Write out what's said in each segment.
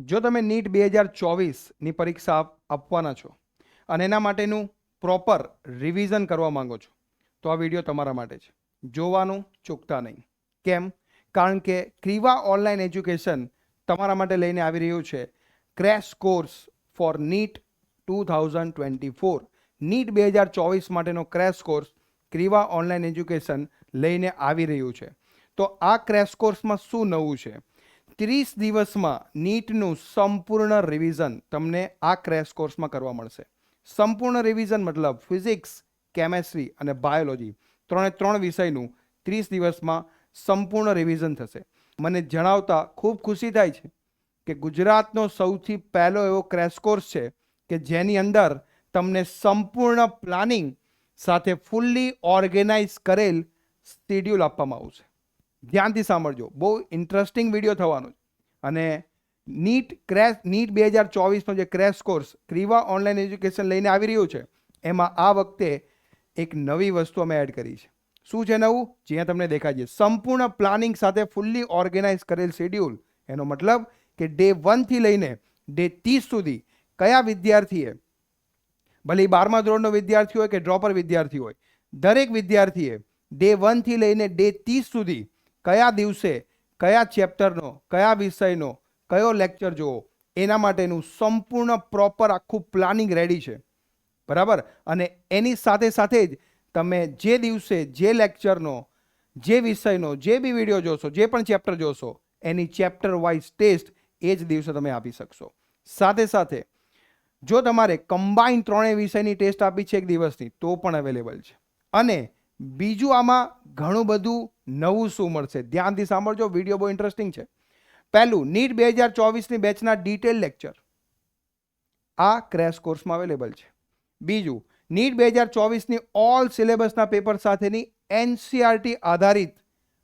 જો તમે નીટ બે હજાર ચોવીસની પરીક્ષા આપવાના છો અને એના માટેનું પ્રોપર રિવિઝન કરવા માંગો છો, તો આ વીડિયો તમારા માટે છે. જોવાનું ચૂકતા નહીં. કેમ? કારણ કે ક્રીવા ઓનલાઈન એજ્યુકેશન તમારા માટે લઈને આવી રહ્યું છે. Crash course for NEET two thousand twenty four. NEET બે હજાર ચોવીસ માટેનો crash course Kriva online education લઈને આવી રહ્યું છે. તો આ ક્રેશ કોર્સમાં શું નવું છે? ત્રીસ દિવસમાં નીટનું સંપૂર્ણ રિવિઝન તમને આ ક્રેશ કોર્સમાં કરવા મળશે. સંપૂર્ણ રિવિઝન મતલબ ફિઝિક્સ કેમેસ્ટ્રી અને બાયોલોજી ત્રણે ત્રણ વિષયનું ત્રીસ દિવસમાં સંપૂર્ણ રિવિઝન થશે. મને જણાવતા ખૂબ ખુશી થાય છે કે ગુજરાતનો સૌથી પહેલો એવો ક્રેશ કોર્સ છે કે જેની અંદર તમને સંપૂર્ણ પ્લાનિંગ સાથે ફૂલ્લી ઓર્ગેનાઇઝ કરેલ શેડ્યુલ આપવામાં આવશે. ધ્યાનથી સાંભળજો. બહુ ઇન્ટરેસ્ટિંગ વીડિયો થવાનો છે. અને નીટ ક્રેશ નીટ બે હજાર ચોવીસનો જે crash course Kriva online education લઈને આવી રહ્યું છે, એમાં આ વખતે એક નવી વસ્તુ અમે એડ કરી છે. શું છે નવું? જ્યાં તમને દેખાય છે. સંપૂર્ણ પ્લાનિંગ સાથે ફૂલ્લી ઓર્ગેનાઇઝ કરેલ શેડ્યુલ એનો મતલબ કે ડે વનથી લઈને ડે ત્રીસ સુધી કયા વિદ્યાર્થીએ, ભલે બારમા ધોરણનો વિદ્યાર્થી હોય કે ડ્રોપર વિદ્યાર્થી હોય, દરેક વિદ્યાર્થીએ ડે વનથી લઈને ડે ત્રીસ સુધી કયા દિવસે, કયા ચેપ્ટરનો, કયા વિષયનો, કયો લેક્ચર જોવો, એના માટેનું સંપૂર્ણ પ્રોપર આખું પ્લાનિંગ રેડી છે. બરાબર? અને એની સાથે સાથે જ તમે જે દિવસે જે લેક્ચરનો, જે વિષયનો, જે બી વીડિયો જોશો, જે પણ ચેપ્ટર જોશો, એની ચેપ્ટર વાઇઝ ટેસ્ટ એ જ દિવસે તમે આપી શકશો. સાથે સાથે, જો તમારે કમ્બાઈન ત્રણેય વિષયની ટેસ્ટ આપી છે એક દિવસની, તો પણ અવેલેબલ છે. અને બીજું આમાં ઘણું બધું નવું શું મળશે? ધ્યાનથી સાંભળજો, વીડિયો બહુ ઇન્ટરેસ્ટિંગ છે. પહેલું, નીટ બે હજાર ચોવીસની બેચના ડિટેલ લેક્ચર આ ક્રેશ કોર્સમાં અવેલેબલ છે. બીજું, નીટ બે હજાર ચોવીસની ઓલ સિલેબસના પેપર સાથેની એનસીઆરટી આધારિત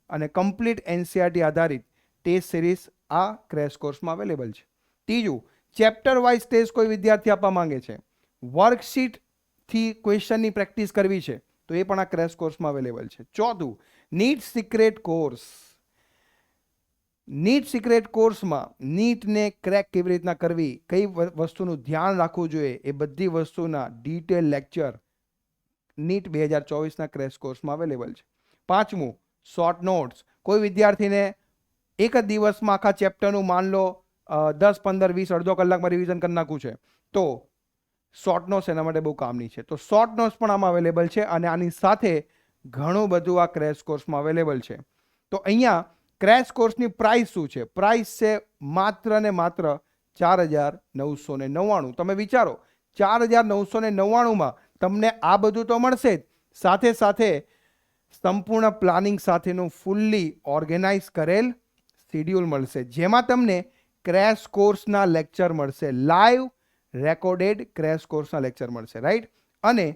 અને કમ્પ્લીટ એનસીઆરટી આધારિત ટેસ્ટ સિરીઝ આ ક્રેશ કોર્સમાં અવેલેબલ છે. ત્રીજું ચેપ્ટર વાઇઝ ટેસ્ટ કોઈ વિદ્યાર્થી આપવા માંગે છે. વર્કશીટથી ક્વેશ્ચનની પ્રેક્ટિસ કરવી છે. તો એ પણ આ ક્રેશ કોર્સમાં અવેલેબલ છે. ચોથું NEET secret course NEET secret કોર્સમાં નીટને ક્રેક કેવી રીતના કરવી, કઈ વસ્તુનું ધ્યાન રાખવું જોઈએ, એ બધી વસ્તુના ડિટેલ લેક્ચર નીટ બે હજાર ચોવીસના ક્રેશ કોર્સમાં અવેલેબલ છે. પાંચમું શોર્ટ નોટ્સ કોઈ વિદ્યાર્થીને એક જ દિવસમાં આખા ચેપ્ટરનું માન લો દસ, પંદર, વીસ, અડધો કલાકમાં રિવિઝન કરી નાખવું છે. તો શોર્ટ નોસ એના માટે બહુ કામની છે. તો શોર્ટ નોસ પણ આમાં અવેલેબલ છે અને આની સાથે ઘણું બધું આ ક્રેશ કોર્સમાં અવેલેબલ છે. તો અહીંયા ક્રેશ કોર્સની પ્રાઇસ શું છે? પ્રાઇસ છે માત્ર ને માત્ર ચાર હજાર નવસો ને નવ્વાણું. તમે વિચારો, ચાર હજાર નવસો ને નવ્વાણુંમાં તમને આ બધું તો મળશે જ. સાથે સાથે સંપૂર્ણ પ્લાનિંગ સાથેનું ફૂલ્લી ઓર્ગેનાઇઝ કરેલ શિડ્યુલ મળશે. જેમાં તમને ક્રેશ કોર્સના લેક્ચર મળશે. લાઈવ રેકોર્ડેડ ક્રેશ કોર્સના લેક્ચર મળશે રાઈટ અને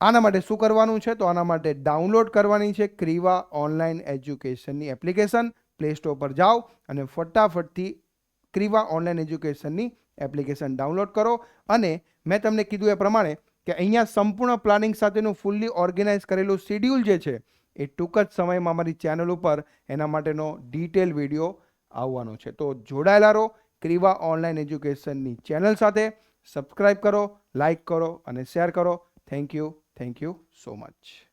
આના માટે શું કરવાનું છે? તો આના માટે ડાઉનલોડ કરવાની છે ક્રીવા ઓનલાઈન એજ્યુકેશનની એપ્લિકેશન. પ્લે સ્ટોર પર જાઓ અને ફટાફટથી ક્રીવા ઓનલાઈન એજ્યુકેશનની એપ્લિકેશન ડાઉનલોડ કરો. અને મેં તમને કીધું એ પ્રમાણે કે અહીંયા સંપૂર્ણ પ્લાનિંગ સાથેનું ફૂલ્લી ઓર્ગેનાઇઝ કરેલું શેડ્યુલ જે છે, એ ટૂંક જ સમયમાં અમારી ચેનલ ઉપર એના માટેનો ડિટેલ વીડિયો આવવાનો છે. તો જોડાયેલા રહો. ક્રીવા ઓનલાઈન એજ્યુકેશનની ચેનલ સાથે સબસ્ક્રાઈબ કરો, લાઇક કરો અને શેર કરો. Thank you thank you so much.